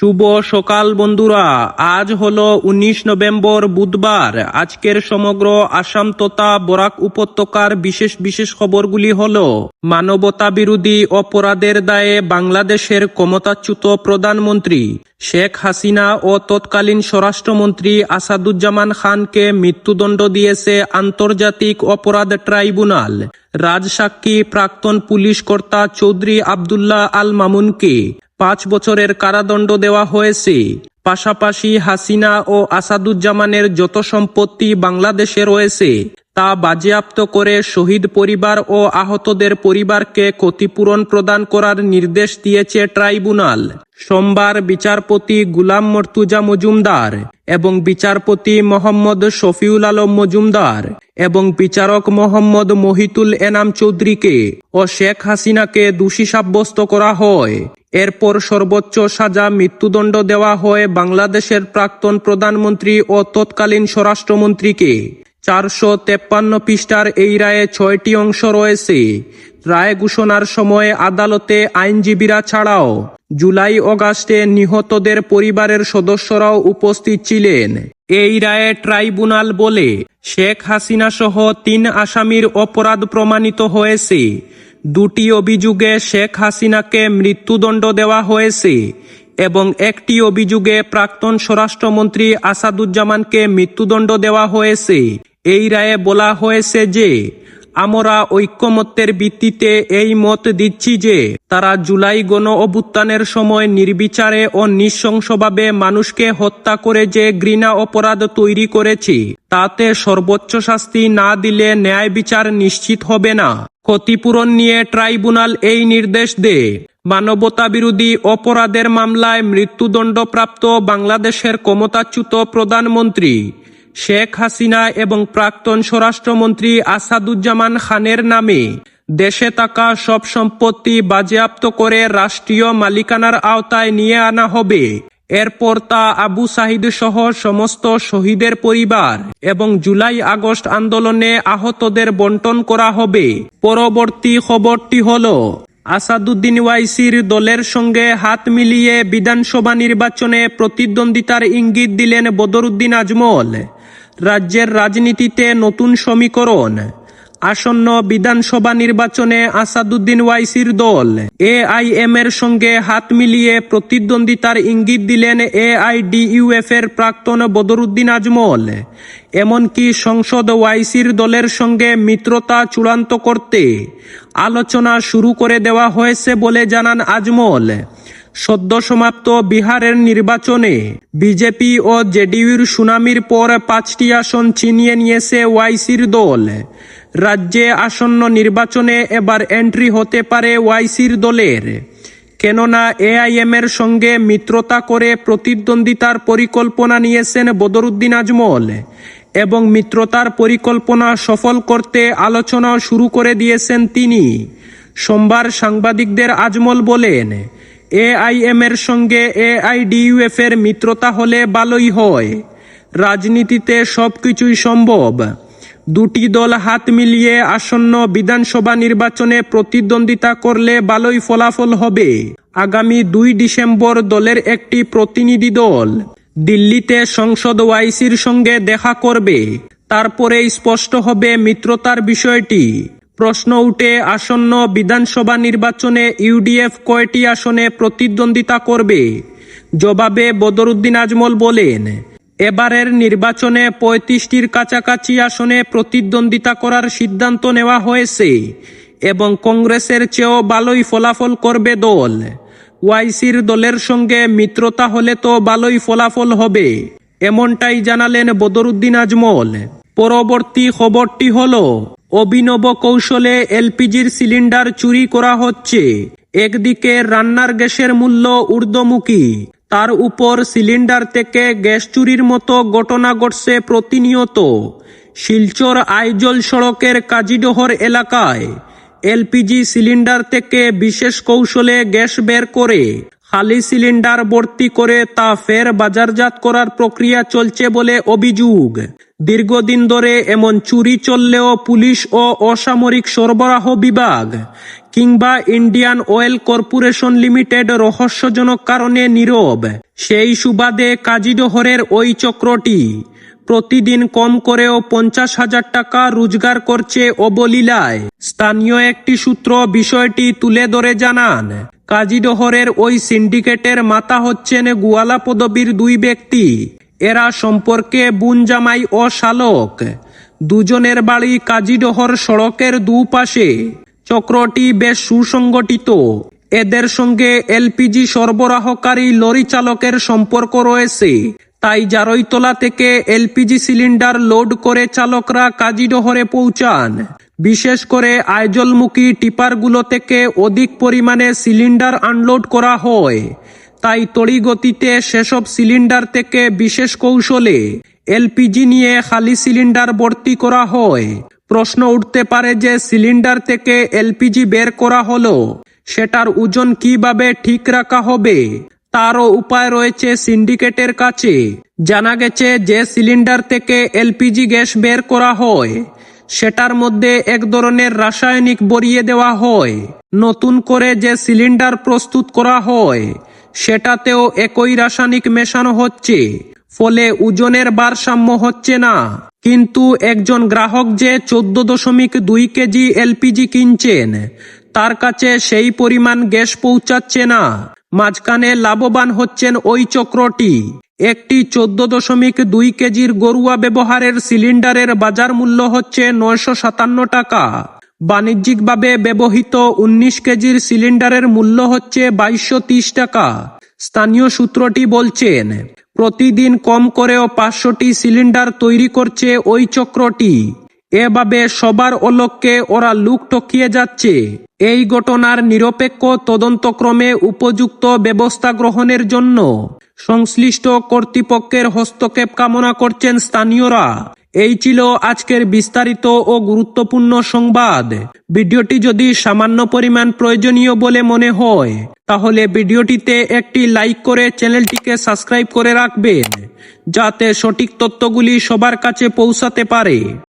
শুভ সকাল, বন্ধুরা। আজ হলো উনিশ নভেম্বর, বুধবার। আজকের সমগ্র আসাম তথা বরাক উপত্যকার বিশেষ বিশেষ খবরগুলি হল, মানবতা বিরোধী অপরাধের দায়ে বাংলাদেশের ক্ষমতাচ্যুত প্রধানমন্ত্রী শেখ হাসিনা ও তৎকালীন স্বরাষ্ট্রমন্ত্রী আসাদুজ্জামান খানকে মৃত্যুদণ্ড দিয়েছে আন্তর্জাতিক অপরাধ ট্রাইব্যুনাল। রাজসাক্ষী প্রাক্তন পুলিশ কর্তা চৌধুরী আবদুল্লাহ আল মামুনকে পাঁচ বছরের কারাদণ্ড দেওয়া হয়েছে। পাশাপাশি হাসিনা ও আসাদুজ্জামানের যত সম্পত্তি বাংলাদেশে রয়েছে, তা বাজেয়াপ্ত করে শহীদ পরিবার ও আহতদের পরিবারকে ক্ষতিপূরণ প্রদান করার নির্দেশ দিয়েছে ট্রাইব্যুনাল। সোমবার বিচারপতি গুলাম মর্তুজা মজুমদার এবং বিচারপতি মোহাম্মদ শফিউল আলম মজুমদার এবং বিচারক মোহাম্মদ মহিতুল এনাম চৌধুরীকে ও শেখ হাসিনাকে দোষী সাব্যস্ত করা হয়। এরপর সর্বোচ্চ সাজা, মৃত্যুদণ্ড দেওয়া হয় বাংলাদেশের প্রাক্তন প্রধানমন্ত্রী ও তৎকালীন স্বরাষ্ট্রমন্ত্রীকে। চারশো তেপ্পান্ন পৃষ্ঠার এই রায়ে ছয়টি অংশ রয়েছে। রায় ঘোষণার সময় আদালতে আইনজীবীরা ছাড়াও জুলাই অগাস্টে নিহতদের পরিবারের সদস্যরাও উপস্থিত ছিলেন। এই রায়ে ট্রাইব্যুনাল বলে শেখ হাসিনা সহ তিন আসামির অপরাধ প্রমাণিত হয়েছে। দুটি অভিযোগে শেখ হাসিনাকে মৃত্যুদণ্ড দেওয়া হয়েছে এবং একটি অভিযোগে প্রাক্তন স্বরাষ্ট্রমন্ত্রী আসাদুজ্জামানকে মৃত্যুদণ্ড দেওয়া হয়েছে। এই রায়ে বলা হয়েছে যে, আমরা ঐক্যমত্যের ভিত্তিতে এই মত দিচ্ছি যে, তারা জুলাই গণ অভ্যুত্থানের সময় নির্বিচারে ও নৃশংসভাবে মানুষকে হত্যা করে যে ঘৃণা অপরাধ তৈরি করেছে, তাতে সর্বোচ্চ শাস্তি না দিলে ন্যায় বিচার নিশ্চিত হবে না। ক্ষতিপূরণ নিয়ে ট্রাইব্যুনাল এই নির্দেশ দেয়। মানবতা বিরোধী অপরাধের মামলায় মৃত্যুদণ্ডপ্রাপ্ত বাংলাদেশের ক্ষমতাচ্যুত প্রধানমন্ত্রী শেখ হাসিনা এবং প্রাক্তন স্বরাষ্ট্রমন্ত্রী আসাদুজ্জামান খানের নামে দেশে থাকা সব সম্পত্তি বাজেয়াপ্ত করে রাষ্ট্রীয় মালিকানার আওতায় নিয়ে আনা হবে। এরপর তা আবু সাহিদ সহ সমস্ত শহীদের পরিবার এবং জুলাই আগস্ট আন্দোলনে আহতদের বন্টন করা হবে। পরবর্তী খবরটি হল, আসাদুদ্দিন ওয়াইসির দলের সঙ্গে হাত মিলিয়ে বিধানসভা নির্বাচনে প্রতিদ্বন্দ্বিতার ইঙ্গিত দিলেন বদরুদ্দিন আজমল। রাজ্যের রাজনীতিতে নতুন সমীকরণ। আসন্ন বিধানসভা নির্বাচনে আসাদুদ্দিন ওয়াইসির দল। এআইএম এর সঙ্গে হাত মিলিয়ে প্রতিদ্বন্দ্বিতার ইঙ্গিত দিলেন এআইডিইউএফ এর প্রাক্তন বদরুদ্দিন আজমল। এমনকি সংসদ ওয়াইসির দলের সঙ্গে মিত্রতা চূড়ান্ত করতে আলোচনা শুরু করে দেওয়া হয়েছে বলে জানান আজমল। সদ্য সমাপ্ত বিহারের নির্বাচনে বিজেপি ও জেডিইউর সুনামির পর পাঁচটি আসন ছিনিয়ে নিয়েছে ওয়াইসির দল। রাজ্যে আসন্ন নির্বাচনে এবার এন্ট্রি হতে পারে ওয়াইসির দলের। কেননা এআইএম এর সঙ্গে মিত্রতা করে প্রতিদ্বন্দ্বিতার পরিকল্পনা নিয়েছেন বদরুদ্দিন আজমল এবং মিত্রতার পরিকল্পনা সফল করতে আলোচনা শুরু করে দিয়েছেন তিনি। সোমবার সাংবাদিকদের আজমল বলেন এআইএম এর সঙ্গে এআইডিইউএফ এর মিত্রতা হলে ভালোই হয়। রাজনীতিতে সবকিছুই সম্ভব। দুটি দল হাত মিলিয়ে আসন্ন বিধানসভা নির্বাচনে প্রতিদ্বন্দ্বিতা করলে ভালোই ফলাফল হবে। আগামী দুই ডিসেম্বর দলের একটি প্রতিনিধি দল দিল্লিতে সংসদ ওয়াইসির সঙ্গে দেখা করবে। তারপরে স্পষ্ট হবে মিত্রতার বিষয়টি। প্রশ্ন উঠে আসন্ন বিধানসভা নির্বাচনে ইউডিএফ কয়টি আসনে প্রতিদ্বন্দ্বিতা করবে? জবাবে বদরুদ্দিন আজমল বলেন এবারের নির্বাচনে পঁয়ত্রিশটির কাছাকাছি আসনে প্রতিদ্বন্দ্বিতা করার সিদ্ধান্ত নেওয়া হয়েছে এবং কংগ্রেসের চেয়েও ভালোই ফলাফল করবে দল। ওয়াইসির দলের সঙ্গে মিত্রতা হলে তো ভালোই ফলাফল হবে, এমনটাই জানালেন বদরুদ্দিন আজমল। পরবর্তী খবরটি হল, অভিনব কৌশলে এলপিজির সিলিন্ডার চুরি করা হচ্ছে। একদিকে রান্নার গ্যাসের মূল্য ঊর্ধ্বমুখী তার উপর সিলিন্ডার থেকে গ্যাস চুরির মতো ঘটনা ঘটছে প্রতিনিয়ত। শিলচর আইজল সড়কের কাজীডোহর এলাকায় এলপিজি সিলিন্ডার থেকে বিশেষ কৌশলে গ্যাস বের করে খালি সিলিন্ডার ভর্তি করে তা ফের বাজারজাত করার প্রক্রিয়া চলছে বলে অভিযোগ। দীর্ঘদিন ধরে এমন চুরি চললেও পুলিশ ও অসামরিক সরবরাহ বিভাগ কিংবা ইন্ডিয়ান অয়েল কর্পোরেশন লিমিটেড রহস্যজনক কারণে নীরব। সেই সুবাদে কাজিডোহরের ওই চক্রটি প্রতিদিন কম করেও পঞ্চাশ হাজার টাকা রোজগার করছে অবলীলায়। স্থানীয় একটি সূত্র বিষয়টি তুলে ধরে জানান কাজীডহরের ওই সিন্ডিকেটের মাতা হচ্ছেন গুয়ালা পদবীর দুই ব্যক্তি। এরা সম্পর্কে বুনজামাই ও শালক। দুজনের বাড়ি কাজীডহর সড়কের দুপাশে। চক্রটি বেশ সুসংগঠিত। এদের সঙ্গে এলপিজি সরবরাহকারী লরি চালকের সম্পর্ক রয়েছে। তাই জারৈতলা থেকে এলপিজি সিলিন্ডার লোড করে চালকরা কাজীডহরে পৌঁছান। বিশেষ করে আইজলমুখী টিপারগুলো থেকে অধিক পরিমাণে সিলিন্ডার আনলোড করা হয়। তাই তড়িগতিতে সেসব সিলিন্ডার থেকে বিশেষ কৌশলে এলপিজি নিয়ে খালি সিলিন্ডার ভর্তি করা হয়। প্রশ্ন উঠতে পারে যে সিলিন্ডার থেকে এলপিজি বের করা হলো, সেটার ওজন কীভাবে ঠিক রাখা হবে? তারও উপায় রয়েছে সিন্ডিকেটের কাছে। জানা গেছে যে সিলিন্ডার থেকে এলপিজি গ্যাস বের করা হয়। সেটার মধ্যে এক ধরনের রাসায়নিক বরিয়ে দেওয়া হয়। নতুন করে যে সিলিন্ডার প্রস্তুত করা হয়, সেটাতেও একই রাসায়নিক মেশানো হচ্ছে। ফলে ওজনের ভারসাম্য হচ্ছে না। কিন্তু একজন গ্রাহক যে চোদ্দ দশমিক দুই কেজি এলপিজি কিনছেন, তার কাছে সেই পরিমাণ গ্যাস পৌঁছাচ্ছে না। মাঝখানে লাভবান হচ্ছেন ওই চক্রটি। একটি চোদ্দ দশমিক দুই কেজির গরুয়া ব্যবহারের সিলিন্ডারের বাজার মূল্য হচ্ছে নয়শো সাতান্ন টাকা। বাণিজ্যিকভাবে ব্যবহৃত উনিশ কেজির সিলিন্ডারের মূল্য হচ্ছে বাইশশো টাকা। স্থানীয় সূত্রটি বলছেন, প্রতিদিন কম করেও পাঁচশোটি সিলিন্ডার তৈরি করছে ওই চক্রটি। এভাবে সবার অলক্ষ্যে ওরা লুক ঠকিয়ে যাচ্ছে। এই ঘটনার নিরপেক্ষ তদন্তক্রমে উপযুক্ত ব্যবস্থা গ্রহণের জন্য সংশ্লিষ্ট কর্তৃপক্ষের হস্তক্ষেপ কামনা করছেন স্থানীয়রা। এই ছিল আজকের বিস্তারিত ও গুরুত্বপূর্ণ সংবাদ। ভিডিওটি যদি সামান্য পরিমাণ প্রয়োজনীয় বলে মনে হয়, তাহলে ভিডিওটিতে একটি লাইক করে চ্যানেলটিকে সাবস্ক্রাইব করে রাখবেন, যাতে সঠিক তথ্যগুলি সবার কাছে পৌঁছাতে পারে।